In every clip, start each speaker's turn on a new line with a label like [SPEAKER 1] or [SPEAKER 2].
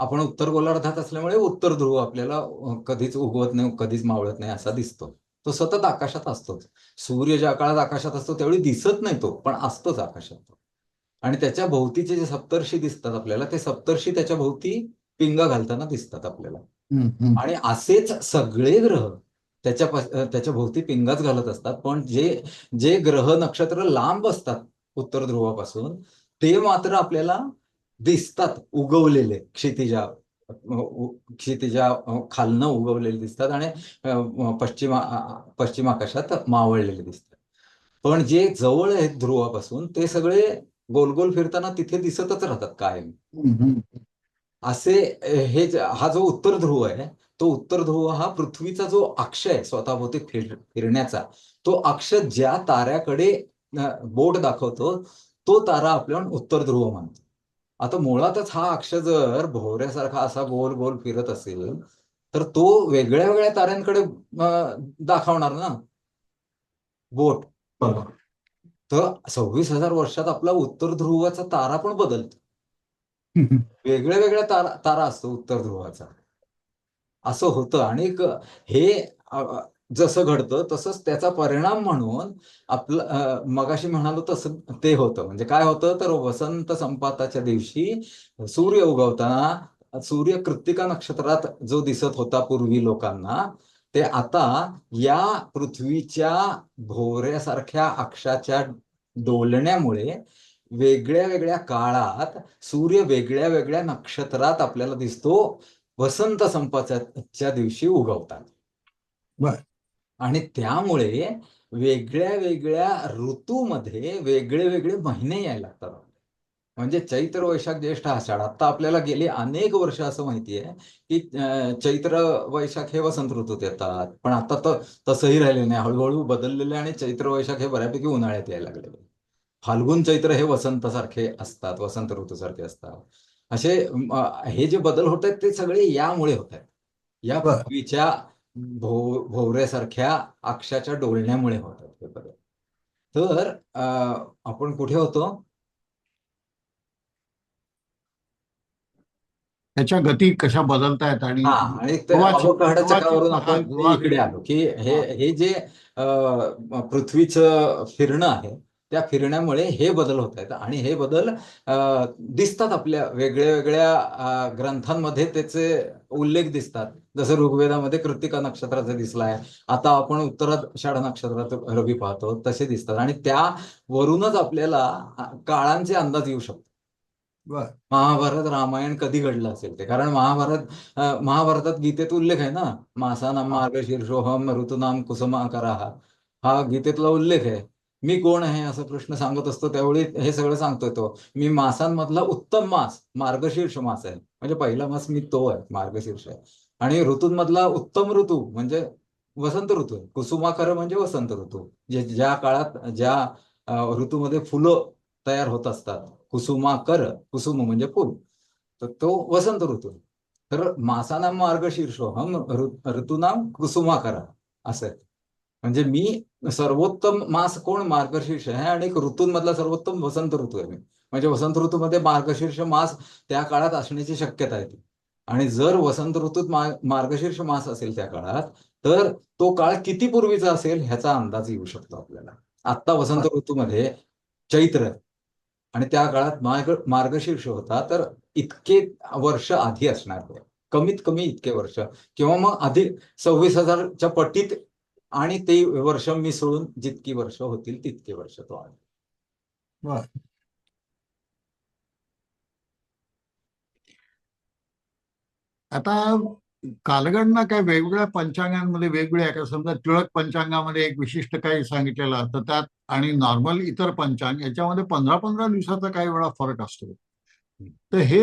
[SPEAKER 1] आपण उत्तर गोलार्धात असल्यामुळे उत्तर ध्रुव आपल्याला कधीच उगवत नाही कधीच मावळत नाही असा दिसतो तो सतत आकाशात असतोच सूर्य ज्या काळात आकाशात असतो त्यावेळी दिसत नाही तो पण असतोच आकाशात. आणि त्याच्या भोवतीचे जे सप्तर्षी दिसतात आपल्याला ते सप्तर्षी त्याच्या भोवती पिंगा घालताना दिसतात आपल्याला. आणि असेच सगळे ग्रह त्याच्या त्याच्या भोवती पिंगाच घालत असतात पण जे जे ग्रह नक्षत्र लांब असतात उत्तर ध्रुवापासून ते मात्र आपल्याला दिसतात उगवलेले. क्षितिजा क्षितिजा खालनं उगवलेले दिसतात आणि पश्चिम आकाशात मावळलेले दिसतात. पण जे जवळ आहेत ध्रुवापासून ते सगळे गोल गोल फिरताना तिथे दिसतच राहतात कायम. असे हे हा जो उत्तर ध्रुव आहे तो उत्तर ध्रुव हा पृथ्वीचा जो अक्ष आहे स्वतःभोवती फिर फिरण्याचा तो अक्ष ज्या ताऱ्याकडे बोट दाखवतो तो तारा आपण उत्तर ध्रुव मानतो. आता मुळातच हा अक्ष जर भोवऱ्यासारखा असा गोल गोल फिरत असेल तर तो वेगळ्या वेगळ्या ताऱ्यांकडे दाखवणार ना बोट. तर सव्वीस हजार वर्षात आपला उत्तर ध्रुवाचा तारा पण बदलतो. वेगळ्या वेगळ्या तारा तारा असतो उत्तर ध्रुवाचा असं होतं आणि हे जसं घडतं तसंच त्याचा परिणाम म्हणून आपलं मगाशी म्हणालो तसं ते होतं. म्हणजे काय होतं? तर वसंत संपाताच्या दिवशी सूर्य उगवताना सूर्य कृत्तिका नक्षत्रात जो दिसत होता पूर्वी लोकांना ते आता या पृथ्वीच्या भोवऱ्यासारख्या अक्षाच्या डोलण्यामुळे वेगळ्या वेगळ्या काळात सूर्य वेगळ्या वेगळ्या नक्षत्रात आपल्याला दिसतो वसंत संपाच्या दिवशी उगवतात
[SPEAKER 2] बर.
[SPEAKER 1] आणि त्यामुळे वेगळ्या वेगळ्या ऋतूमध्ये वेगळे वेगळे महिने यायला लागतात. म्हणजे चैत्र वैशाख ज्येष्ठ आषाढ. आता आपल्याला गेली अनेक वर्ष असं माहिती आहे की चैत्र वैशाख हे वसंत ऋतूत येतात. पण आता तर तसंही राहिलेलं नाही. हळूहळू बदललेले आणि चैत्र वैशाख हे बऱ्यापैकी उन्हाळ्यात यायला लागलेले फाल्गुन चैत्र हे वसंत सारखे असतात वसंत ऋतूसारखे असतात. असे हे जे बदल होत आहेत ते सगळे यामुळे होत आहेत. या. पृथ्वीच्या भोव भोवऱ्यासारख्या अक्षाच्या डोलण्यामुळे होत आहेत हे बदल तर आपण कुठे होतो
[SPEAKER 2] त्याच्या गती कशा बदलतायत आणि
[SPEAKER 1] आपण इकडे आलो की हे
[SPEAKER 2] हा.
[SPEAKER 1] हे जे पृथ्वीचं फिरणं आहे त्या फिरण्यामुळे हे बदल होत आहेत. आणि हे बदल दिसतात आपल्या वेगळ्या वेगळ्या ग्रंथांमध्ये त्याचे उल्लेख दिसतात. जसं ऋग्वेदामध्ये कृत्तिका नक्षत्राचा दिसलाय. आता आपण उत्तराषाढ नक्षत्रात रवी पाहतो तसे दिसतात. आणि त्यावरूनच आपल्याला काळांचे अंदाज येऊ शकतो महाभारत रामायण कधी घडलं असेल ते? कारण महाभारत महाभारतात गीतेत उल्लेख आहे ना? मासानाम मार्गशीर्षोहम ऋतुनाम कुसुमाकराः. हा गीतेतला उल्लेख आहे. मी कोण आहे असं कृष्ण सांगत असतो त्यावेळी हे सगळं सांगतोय तो. मी मासांमधला उत्तम मास मार्गशीर्ष मास आहे. म्हणजे पहिला मास मी तो आहे मार्गशीर्ष आहे. आणि ऋतूंमधला उत्तम ऋतू म्हणजे वसंत ऋतू आहे. कुसुमाकर म्हणजे वसंत ऋतू. जे ज्या काळात ज्या ऋतूमध्ये फुलं तयार होत असतात. कुसुमाकर कुसुम म्हणजे फुल. तर तो वसंत ऋतू तर मासानाम मार्गशीर्ष हम ऋतूनाम कुसुमाकर असं आहे. म्हणजे मी सर्वोत्तम मास कोण? मार्गशीर्ष आहे आणि एक ऋतूंमधला सर्वोत्तम वसंत ऋतू आहे मी. म्हणजे वसंत ऋतूमध्ये मार्गशीर्ष मास त्या काळात असण्याची शक्यता आहे आणि जर वसंत ऋतूत मार्गशीर्ष मास असेल त्या काळात तर तो काळ किती पूर्वीचा असेल ह्याचा अंदाज येऊ शकतो आपल्याला. आत्ता वसंत ऋतूमध्ये चैत्र आहे. आणि त्या काळात मार्ग मार्गशीर्ष होता तर इतके वर्ष आधी असणार ते कमीत कमी इतके वर्ष. किंवा मग आधी सव्वीस हजारच्या पटीत आणि ते वर्ष मिसळून जितकी वर्ष होतील तितकी वर्ष तो आहे.
[SPEAKER 2] बर. आता कालगणना काय वेगवेगळ्या पंचांगांमध्ये वेगवेगळ्या आहे का समजा टिळक पंचांगामध्ये एक विशिष्ट काही सांगितलेलं तर त्यात आणि नॉर्मल इतर पंचांग याच्यामध्ये पंधरा पंधरा दिवसाचा काही वेळा फरक असतो. तर हे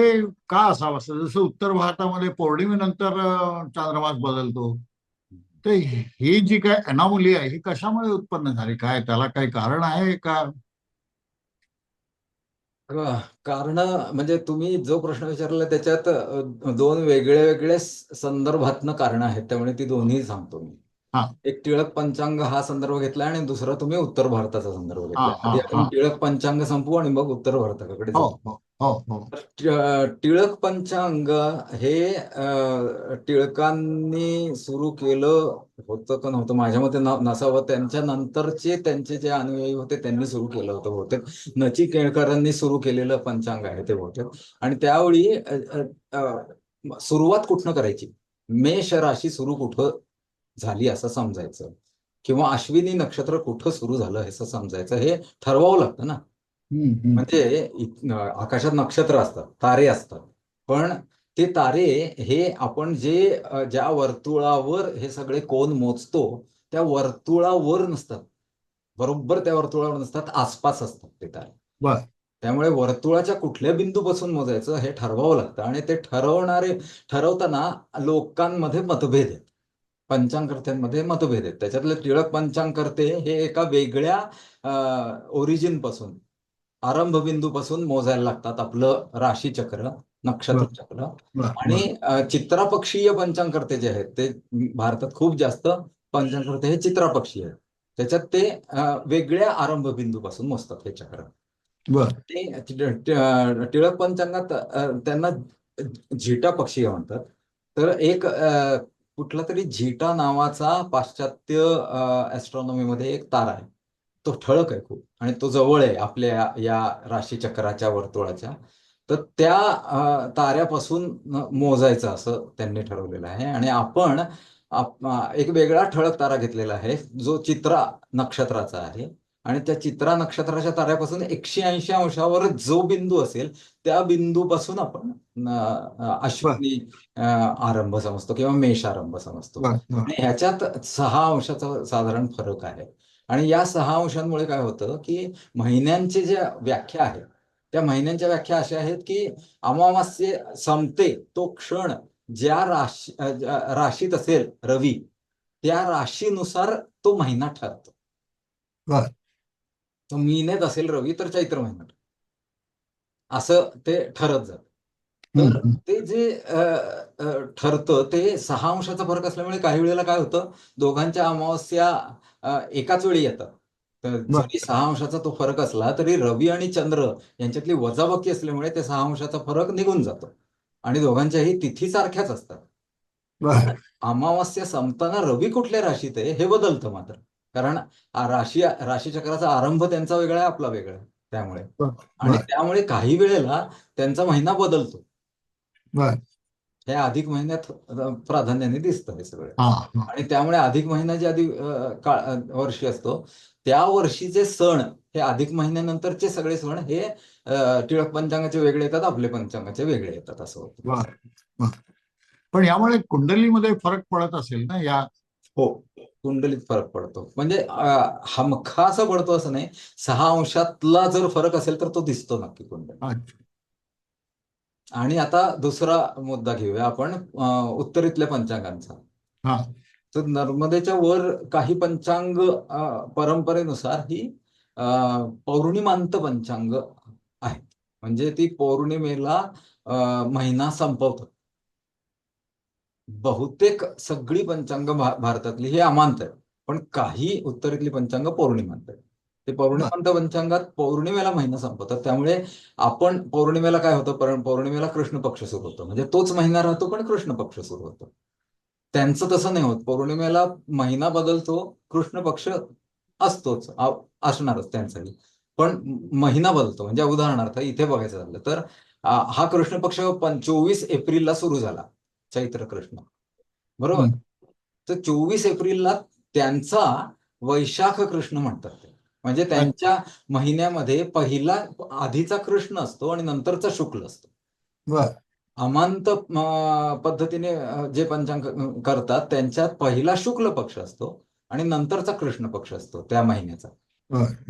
[SPEAKER 2] का असावं? असं जसं उत्तर भारतामध्ये पौर्णिमेनंतर चांद्रमास बदलतो. तर ही जी काय अनामुली आहे ही कशामुळे उत्पन्न झाली? काय त्याला काही कारण आहे का?
[SPEAKER 1] कारण म्हणजे तुम्ही जो प्रश्न विचारला त्याच्यात दोन वेगळे वेगळे संदर्भातनं कारण आहेत त्यामुळे ती दोन्ही सांगतो मी.
[SPEAKER 2] हा.
[SPEAKER 1] एक टिळक पंचांग हा संदर्भ घेतला आणि दुसरा तुम्ही उत्तर भारताचा संदर्भ घेतला. आपण. टिळक पंचांग संपवू आणि मग उत्तर भारताकडे
[SPEAKER 2] हो
[SPEAKER 1] जाऊ.
[SPEAKER 2] हो. हो, हो.
[SPEAKER 1] टिळक पंचांग हे टिळकांनी सुरू केलं होतं का नव्हतं? माझ्या मते नसावं. त्यांच्या नंतरचे त्यांचे जे अनुयायी होते त्यांनी सुरू केलं होतं बहुतेक. नची केळकरांनी सुरू केलेलं पंचांग आहे ते बहुतेक. आणि त्यावेळी सुरुवात कुठनं करायची? मेष राशी सुरू कुठं झाली असं समजायचं? किंवा अश्विनी नक्षत्र कुठं सुरू झालं असं समजायचं? हे ठरवावं लागतं ना. म्हणजे आकाशात नक्षत्र असतात तारे असतात. पण ते तारे हे आपण जे ज्या वर्तुळावर हे सगळे कोण मोजतो त्या वर्तुळावर नसतात. बरोबर त्या वर्तुळावर नसतात आसपास असतात ते तारे. त्यामुळे वर्तुळाच्या कुठल्या बिंदूपासून मोजायचं हे ठरवावं लागतं. आणि ते ठरवणारे ठरवताना लोकांमध्ये मतभेद आहेत. पंचांगकर्त्यांमध्ये मतभेद आहेत. त्याच्यातले टिळक पंचांगकर्ते हे एका वेगळ्या ओरिजिनपासून आरंभ बिंदूपासून मोजायला लागतात आपलं राशीचक्र नक्षत्र चक्र आणि चित्रापक्षीय पंचांगकर्ते जे आहेत ते भारतात खूप जास्त पंचांगकर्ते हे चित्रापक्षीय आहेत. त्याच्यात ते वेगळ्या आरंभ बिंदूपासून मोजतात हे चक्र. ते टिळक पंचांगात त्यांना झिटा पक्षीय म्हणतात. तर एक कुठला तरी झिटा नावाचा पाश्चात्य ॲस्ट्रॉनॉमीमध्ये एक तारा आहे. तो ठळक आहे खूप. आणि तो जवळ आहे आपल्या या- राशीचक्राच्या वर्तुळाच्या. तर त्या ताऱ्यापासून मोजायचं असं त्यांनी ठरवलेलं आहे. आणि आपण एक वेगळा ठळक तारा घेतलेला आहे जो चित्रा नक्षत्राचा आहे. आणि त्या चित्रा नक्षत्राच्या ताऱ्यापासून एकशे ऐंशी अंशावर जो बिंदू असेल त्या बिंदूपासून आपण अश्विनी आरंभ समजतो किंवा मेष आरंभ समजतो. आणि ह्याच्यात सहा अंशाचा साधारण फरक आहे. आणि या सहा अंशांमुळे काय होतं की महिन्यांचे ज्या व्याख्या आहेत त्या महिन्यांच्या व्याख्या अशा आहेत की अमावास्ये संपते तो क्षण ज्या राशी राशीत असेल रवी त्या राशीनुसार तो महिना ठरतो. तो मीनेत असेल रवी तर चैत्र महिन्यात असं ते ठरत जात तर. ते जे ठरतं ते सहा अंशाचा फरक असल्यामुळे काही वेळेला काय होतं दोघांच्या अमावस्या एकाच वेळी येतात तर. जरी सहा अंशाचा तो फरक असला तरी रवी आणि चंद्र यांच्यातली वजाबाकी असल्यामुळे ते सहा अंशाचा फरक निघून जातो. आणि दोघांच्याही तिथी सारख्याच असतात अमावस्या संपताना रवी कुठल्या राशीत आहे हे बदलतं मात्र. कारण राशी राशीचक्राचा आरंभ त्यांचा वेगळा आहे आपला वेगळा त्यामुळे. आणि त्यामुळे काही वेळेला त्यांचा महिना बदलतो. हे अधिक महिन्यात प्राधान्याने दिसतं हे सगळं. आणि त्यामुळे अधिक महिना जे आधी काळ वर्षी असतो. त्या वर्षीचे सण हे अधिक महिन्यानंतरचे सगळे सण हे टिळक पंचांगाचे वेगळे येतात आपले पंचांगाचे वेगळे येतात असं होतं.
[SPEAKER 2] पण यामुळे कुंडलीमध्ये फरक पडत असेल ना या?
[SPEAKER 1] हो कुंडलीत फरक पडतो. म्हणजे अ, हमखास पडतो असं नाही. सहा अंशातला जर फरक असेल तर तो दिसतो नक्की कुंडली आणि आता दुसरा मुद्दा घेऊया आपण उत्तरेतल्या पंचांगांचा.
[SPEAKER 2] हा.
[SPEAKER 1] तर नर्मदेच्या वर काही पंचांग परंपरेनुसार ही पौर्णिमांत पंचांग आहेत. म्हणजे ती पौर्णिमेला महिना संपवतात बहुतेक सगळी पंचांग भारतातली ही अमांत आहेत. पण काही उत्तरेतली पंचांग पौर्णिमांत आहेत. ते पौर्णिमांत पंचांगात पौर्णिमेला महिना संपवतात त्यामुळे आपण पौर्णिमेला काय होतं? पण पौर्णिमेला कृष्ण पक्ष सुरू होतो. म्हणजे तोच महिना राहतो पण कृष्ण पक्ष सुरू होतो. त्यांचं तसं नाही होत. पौर्णिमेला महिना बदलतो कृष्ण पक्ष असतोच. असणारच त्यांचाही पण महिना बदलतो. म्हणजे उदाहरणार्थ इथे बघायचं झालं तर हा कृष्ण पक्ष चोवीस एप्रिलला सुरू झाला. चैत्र कृष्ण. बरोबर. तर चोवीस एप्रिलला त्यांचा वैशाख कृष्ण म्हणतात ते. म्हणजे त्यांच्या महिन्यामध्ये पहिला आधीचा कृष्ण असतो आणि नंतरचा शुक्ल असतो.
[SPEAKER 2] बर.
[SPEAKER 1] अमांत पद्धतीने जे पंचांग करतात त्यांच्यात पहिला शुक्ल पक्ष असतो आणि नंतरचा कृष्ण पक्ष असतो त्या महिन्याचा.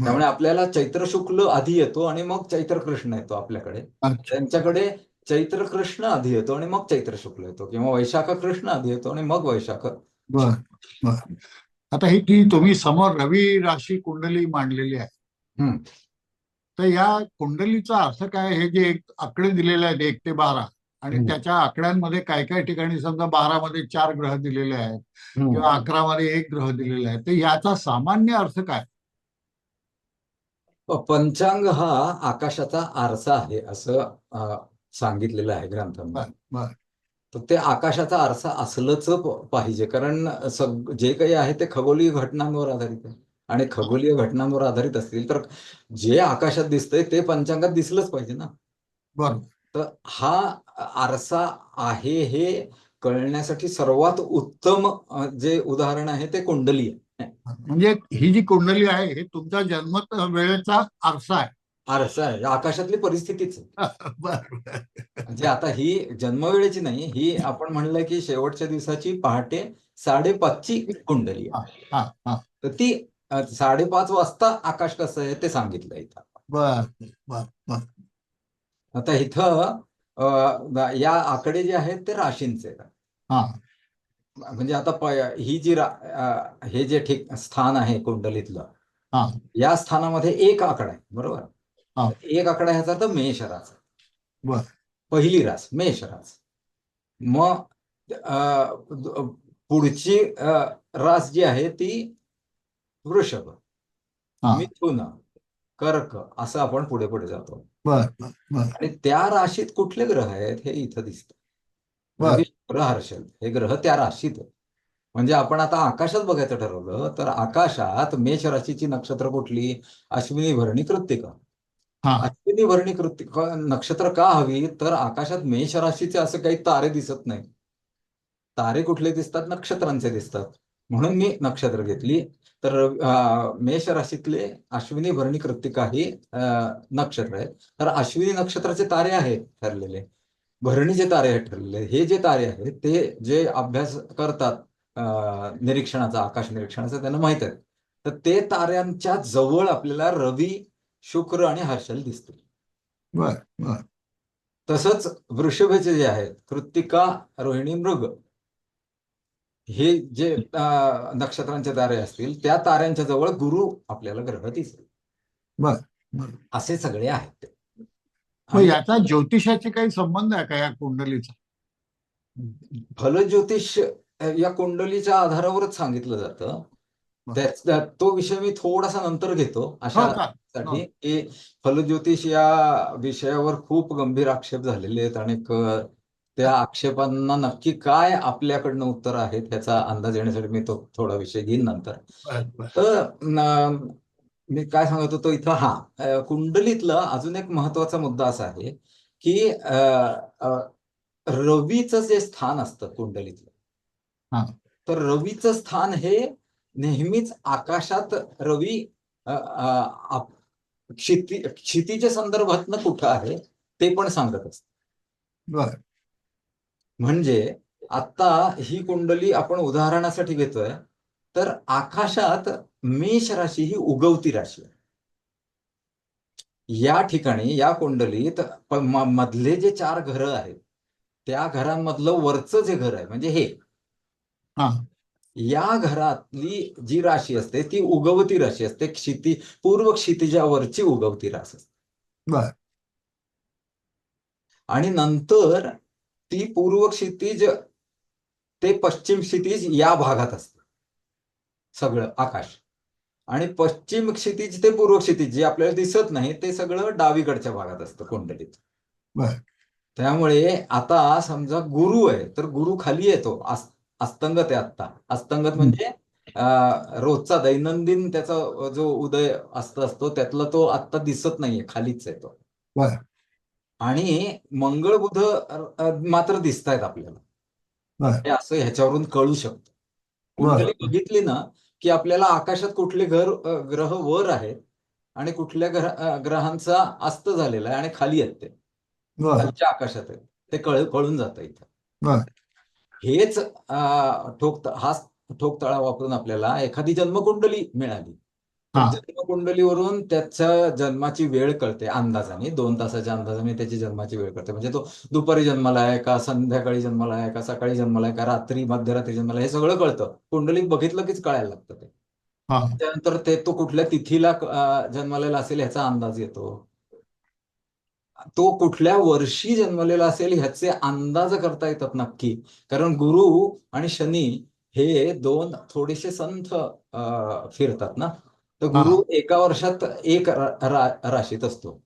[SPEAKER 1] त्यामुळे आपल्याला चैत्र शुक्ल आधी येतो आणि मग चैत्र कृष्ण येतो आपल्याकडे. त्यांच्याकडे चैत्र कृष्ण आधी येतो आणि मग चैत्र शुक्ल येतो किंवा वैशाख कृष्ण आधी येतो आणि मग वैशाख
[SPEAKER 2] आता ही जी तुम्ही समोर रवी राशी कुंडली मांडलेली आहे. तर या कुंडलीचा अर्थ काय? हे जे एक आकडे दिलेले आहेत एक ते बारा आणि. त्याच्या आकड्यांमध्ये काय काय ठिकाणी समजा बारा मध्ये चार ग्रह दिलेले आहेत किंवा अकरा मध्ये एक ग्रह दिलेला आहे तर याचा सामान्य अर्थ काय?
[SPEAKER 1] पंचांग हा आकाशाचा आरसा आहे असं सांगितलेलं आहे ग्रंथामध्ये.
[SPEAKER 2] बर.
[SPEAKER 1] तर ते आकाशाचा आरसा असलंच पाहिजे. कारण सग जे काही आहे ते खगोलीय घटनांवर आधारित आहे. आणि खगोलीय घटनांवर आधारित असतील तर जे आकाशात दिसतंय ते पंचांगात दिसलंच पाहिजे ना.
[SPEAKER 2] बर
[SPEAKER 1] तर हा आरसा आहे हे कळण्यासाठी सर्वात उत्तम जे उदाहरण आहे ते कुंडली आहे
[SPEAKER 2] म्हणजे ही जी कुंडली आहे हे तुमचा जन्म वेळेचा आरसा आहे.
[SPEAKER 1] आरसा आहे. आकाशातली परिस्थितीच म्हणजे आता ही जन्मवेळेची नाही ही आपण म्हणलं की शेवटच्या दिवसाची पहाटे साडेपाचची कुंडली
[SPEAKER 2] हा हा
[SPEAKER 1] तर ती साडेपाच वाजता आकाश कसं आहे ते सांगितलं इथं.
[SPEAKER 2] बर
[SPEAKER 1] आता इथं या आकडे जे आहेत ते राशींचे.
[SPEAKER 2] हा.
[SPEAKER 1] म्हणजे आता ही जी रा- हे जे ठिक स्थान आहे कुंडलीतलं
[SPEAKER 2] हा.
[SPEAKER 1] या स्थानामध्ये एक आकडा आहे बरोबर?
[SPEAKER 2] हा.
[SPEAKER 1] एक आकडा ह्याचा तर मेष रास
[SPEAKER 2] बर.
[SPEAKER 1] पहिली रास मेष रास. मग पुढची रास जी आहे ती वृषभ. मिथुन कर्क असं आपण पुढे पुढे जातो. आणि त्या राशीत कुठले ग्रह आहेत हे इथं दिसतं. शुक्र हर्षल हे ग्रह त्या राशीत म्हणजे आपण आता आकाशात बघायचं ठरवलं तर आकाशात मेष राशीची नक्षत्र कुठली? अश्विनी भरणी कृत्तिका. अश्विनी भरणी कृती नक्षत्र का हवी? तर आकाशात मेष राशीचे असं काही तारे दिसत नाही तारे कुठले दिसतात? नक्षत्रांचे दिसतात. म्हणून मी नक्षत्र घेतली. तर मेष राशीतले अश्विनी भरणी कृतिका ही नक्षत्र आहे तर अश्विनी नक्षत्राचे तारे आहेत ठरलेले. भरणीचे तारे आहेत ठरलेले. हे जे तारे आहेत ते जे अभ्यास करतात निरीक्षणाचा आकाश निरीक्षणाचा त्यांना माहीत आहे तर ते ताऱ्यांच्या जवळ आपल्याला रवी शुक्र आणि हर्षल दिसतील.
[SPEAKER 2] बर बर.
[SPEAKER 1] तसंच वृषभेचे जे आहेत कृत्तिका रोहिणी मृग हे जे नक्षत्रांचे तारे असतील त्या ताऱ्यांच्या जवळ गुरु आपल्याला ग्रह दिसेल.
[SPEAKER 2] बर
[SPEAKER 1] असे सगळे आहेत
[SPEAKER 2] याचा ज्योतिषाशी काही संबंध आहे का या कुंडलीचा?
[SPEAKER 1] फलज्योतिष अ, या कुंडलीच्या आधारावरच सांगितलं जातं. त्याच त्या- तो विषय मी थोडासा नंतर घेतो. अशा साठी की फलज्योतिष या विषयावर खूप गंभीर आक्षेप झालेले आहेत आणि त्या आक्षेपांना नक्की काय आपल्याकडनं उत्तर आहेत ह्याचा अंदाज येण्यासाठी मी तो थोडा विषय घेईन नंतर. तर मी काय सांगत होतो इथं हा कुंडलीतला अजून एक महत्त्वाचा मुद्दा असा आहे की रवीचं जे स्थान असतं कुंडलीतलं तर रवीचं स्थान हे नेहमीच आकाशात रवी क्षिती क्षितिच्या संदर्भातनं कुठं आहे ते पण सांगत असतं
[SPEAKER 2] बर.
[SPEAKER 1] म्हणजे आता ही कुंडली आपण उदाहरणासाठी घेतोय तर आकाशात मेष राशी ही उगवती राशी आहे. या ठिकाणी या कुंडलीत मधले जे चार घरं आहेत त्या घरांमधलं वरचं जे घर आहे म्हणजे हे
[SPEAKER 2] हा.
[SPEAKER 1] या घरातली जी राशी असते ती उगवती राशी असते. क्षिती पूर्व क्षितिजावरची उगवती रास असते.
[SPEAKER 2] बर.
[SPEAKER 1] आणि नंतर ती पूर्व क्षितिज ते पश्चिम क्षितिज या भागात असते. सगळं आकाश. आणि पश्चिम क्षितिज ते पूर्व क्षितिज जे आपल्याला दिसत नाही ते सगळं डावीकडच्या भागात असतं कुंडलीत.
[SPEAKER 2] बर.
[SPEAKER 1] त्यामुळे आता समजा गुरु आहे तर गुरु खाली येतो. अस- अस्तंगत आहे आत्ता. अस्तंगत म्हणजे रोजचा दैनंदिन त्याचा जो उदय असत असतो त्यातला तो आत्ता दिसत नाहीये खालीच आहे तो. आणि मंगळ बुध मात्र दिसत आहेत आपल्याला असं ह्याच्यावरून कळू शकतं. कुंडली बघितली ना की आपल्याला आकाशात कुठले घर ग्रह वर आहेत आणि कुठल्या ग्रह ग्रहांचा अस्त झालेला आहे आणि खाली आहेत ते. खालच्या आकाशात आहेत. ते कळ कळून जातं इथं. हेच ठोक हा ठोकताळा वापरून आपल्याला एखादी जन्मकुंडली मिळाली. जन्मकुंडलीवरून त्याच्या जन्माची वेळ कळते अंदाजाने दोन तासाच्या अंदाजाने त्याची जन्माची वेळ कळते. म्हणजे तो दुपारी जन्माला आहे का संध्याकाळी जन्माला आहे का सकाळी जन्माला आहे का रात्री मध्यरात्री जन्माला हे सगळं कळतं. कुंडलीत बघितलं कीच कळायला लागतं ते. त्यानंतर ते तो कुठल्या तिथीला जन्मलेला असेल ह्याचा अंदाज येतो. तो कुठल्या वर्षी जन्मलेला असेल ह्याचे अंदाज करता येतात नक्की. कारण गुरु आणि शनी हे दोन थोडेसे संथ फिरतात ना. तर. गुरु एका वर्षात एक रा- रा- राशीत असतो.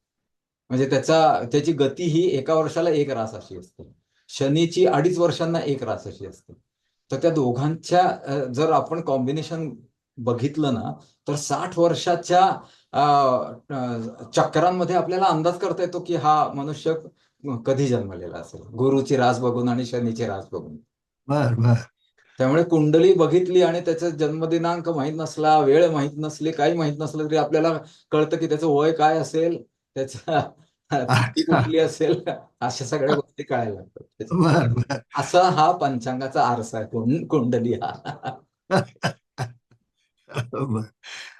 [SPEAKER 1] म्हणजे त्याचा त्याची गती ही एका वर्षाला एक रास अशी असते. शनीची अडीच वर्षांना एक रास अशी असते. तर त्या दोघांच्या जर आपण कॉम्बिनेशन बघितलं ना तर साठ वर्षाच्या चक्रांमध्ये आपल्याला अंदाज करता येतो की हा मनुष्य कधी जन्मलेला असेल? गुरुची रास बघून आणि शनीची रास बघून.
[SPEAKER 2] बर बर.
[SPEAKER 1] त्यामुळे कुंडली बघितली आणि त्याचा जन्मदिनांक माहीत नसला वेळ माहीत नसली काही माहीत नसलं तरी आपल्याला कळतं की त्याचं वय काय असेल त्याचा कुठली असेल अशा सगळ्या गोष्टी कळायला लागतात. असा हा पंचांगाचा आरसा आहे कुंडली हा.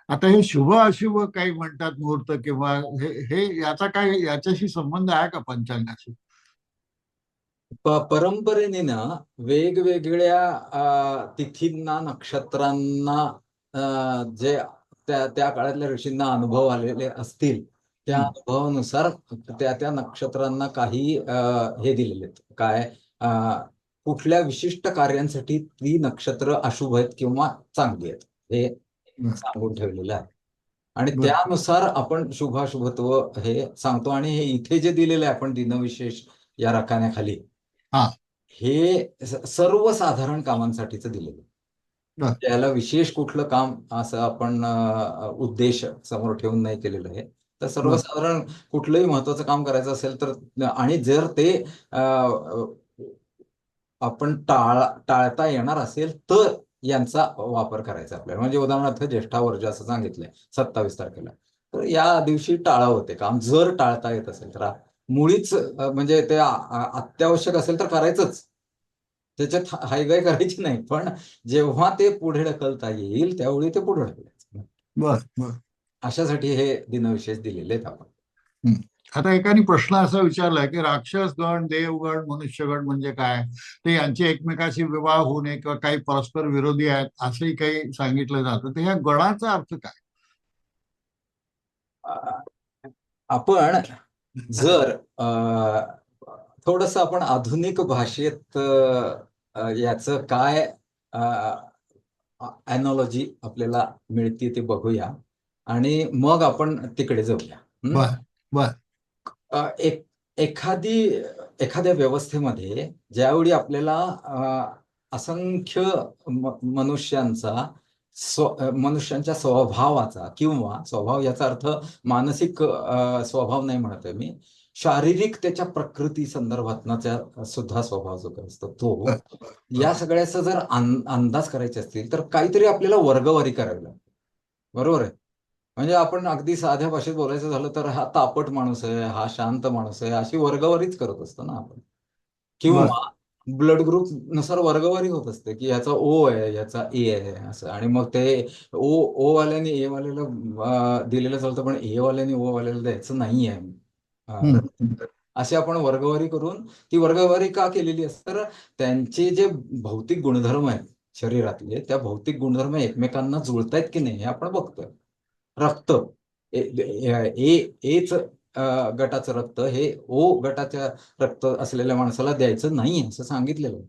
[SPEAKER 2] आता हे शुभ अशुभ काही म्हणतात मुहूर्त किंवा हे हे याचा काय याच्याशी संबंध आहे का पंचांगाशी?
[SPEAKER 1] परंपरेने ना वेगवेगळ्या तिथींना नक्षत्रांना जे त्या त्या काळातल्या ऋषींना अनुभव आलेले असतील त्या. अनुभवानुसार त्या त्या नक्षत्रांना काही हे दिलेले आहेत. काय कुठल्या विशिष्ट कार्यांसाठी ती नक्षत्र अशुभ आहेत किंवा चांगली आहेत? हे. सांगून ठेवलेलं आहे आणि. त्यानुसार आपण शुभाशुभत्व हे सांगतो आणि हे इथे जे दिलेलं आहे आपण दिनविशेष या रकान्याखाली
[SPEAKER 2] हा.
[SPEAKER 1] हे सर्वसाधारण कामांसाठीच दिलेलं. त्याला विशेष कुठलं काम असं आपण उद्देश समोर ठेवून नाही केलेलं आहे तर सर्वसाधारण कुठलंही महत्वाचं काम करायचं असेल तर आणि जर ते आपण टाळ टाळता येणार असेल तर यांचा वापर करायचा आपल्याला. म्हणजे उदाहरणार्थ ज्येष्ठा वर्ज असं सांगितलंय सत्तावीस तारखेला. तर या दिवशी टाळावं ते काम. जर टाळता येत असेल तर मुळीच म्हणजे ते अत्यावश्यक असेल तर करायचंच. त्याच्यात हायगाय करायची नाही. पण जेव्हा ते पुढे ढकलता येईल त्यावेळी ते पुढे ढकलायचं. अशासाठी हे दिनविशेष दिलेले आहेत आपण
[SPEAKER 2] आता एकाने प्रश्न असा विचारलाय की राक्षस गण देवगण मनुष्यगण म्हणजे काय? ते यांचे एकमेकाशी विवाह होऊ नये किंवा काही परस्पर विरोधी आहेत असंही काही सांगितलं जातं. तर ह्या गणाचा अर्थ काय?
[SPEAKER 1] आपण जर थोडस आपण आधुनिक भाषेत याचं काय अॅनॉलॉजी आपल्याला मिळते ते बघूया. आणि मग आपण तिकडे जाऊया?
[SPEAKER 2] बर.
[SPEAKER 1] एक एखादी एखाद्या व्यवस्थेमध्ये ज्यावेळी आपल्याला असंख्य मनुष्यांचा स्व मनुष्यांच्या स्वभावाचा किंवा स्वभाव याचा अर्थ मानसिक स्वभाव नाही म्हणत आहे मी. शारीरिक त्याच्या प्रकृती संदर्भातनाचा सुद्धा स्वभाव जो काही असतो तो या सगळ्याचा जर अंदाज करायचे असतील तर काहीतरी आपल्याला वर्गवारी करावी लागते. बरोबर आहे? म्हणजे आपण अगदी साध्या भाषेत बोलायचं झालं तर हा तापट माणूस आहे हा शांत माणूस आहे अशी वर्गवारीच करत असतो ना आपण. किंवा ब्लड ग्रुपनुसार वर्गवारी होत असते की याचा ओ आहे याचा ए आहे असं. आणि मग ते ओ ओ वाल्याने ए वाल्याला दिलेलं चालतं पण ए वाल्याने ओ वाल्याला द्यायचं नाही आहे. अशी आपण वर्गवारी करून ती वर्गवारी का केलेली असते? तर त्यांचे जे भौतिक गुणधर्म आहेत शरीरातले त्या भौतिक गुणधर्म एकमेकांना जुळतायत की नाही हे आपण बघतोय. रक्त. ए ए- एच गटाचं रक्त हे ओ गटाच्या रक्त असलेल्या माणसाला द्यायचं नाही असं सांगितलेलं आहे.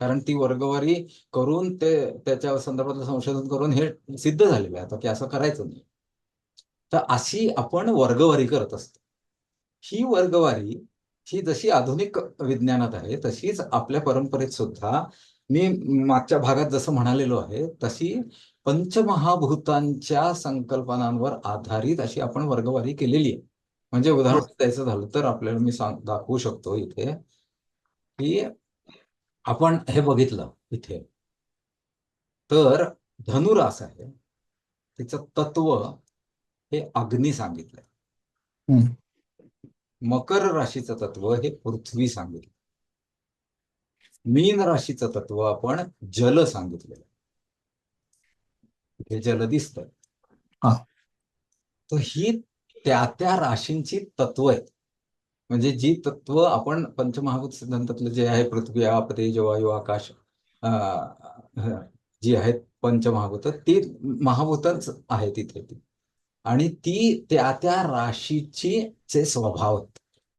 [SPEAKER 1] कारण ती वर्गवारी करून ते त्याच्या संदर्भातलं संशोधन करून हे सिद्ध झालेलं आहे. आता की असं करायचं नाही. तर अशी आपण वर्गवारी करत असतो. ही वर्गवारी ही जशी आधुनिक विज्ञानात आहे तशीच आपल्या परंपरेत सुद्धा मी मागच्या भागात जसं म्हणालेलो आहे तशी पंचमहाभूतांच्या संकल्पनांवर आधारित अशी आपण वर्गवारी केलेली आहे. म्हणजे उदाहरण द्यायचं झालं तर आपल्याला मी सांग दाखवू शकतो इथे. की आपण हे बघितलं इथे. तर धनुरास आहे. तिचं तत्व हे अग्नी सांगितलंय. मकर राशीचं तत्व हे पृथ्वी सांगितलं मीन राशीचं तत्व आपण जल सांगितलेलं हे जल दिसत.
[SPEAKER 2] हा.
[SPEAKER 1] तर ही त्या त्या राशींची तत्व आहेत. म्हणजे जी तत्व आपण पंचमहाभूत सिद्धांतातलं जे आहे पृथ्वी आप तेज वायू आकाश जी आहेत पंचमहाभूत ती महाभूतच आहेत तिथे ती. आणि ती त्या त्या राशीची चे स्वभाव आहेत.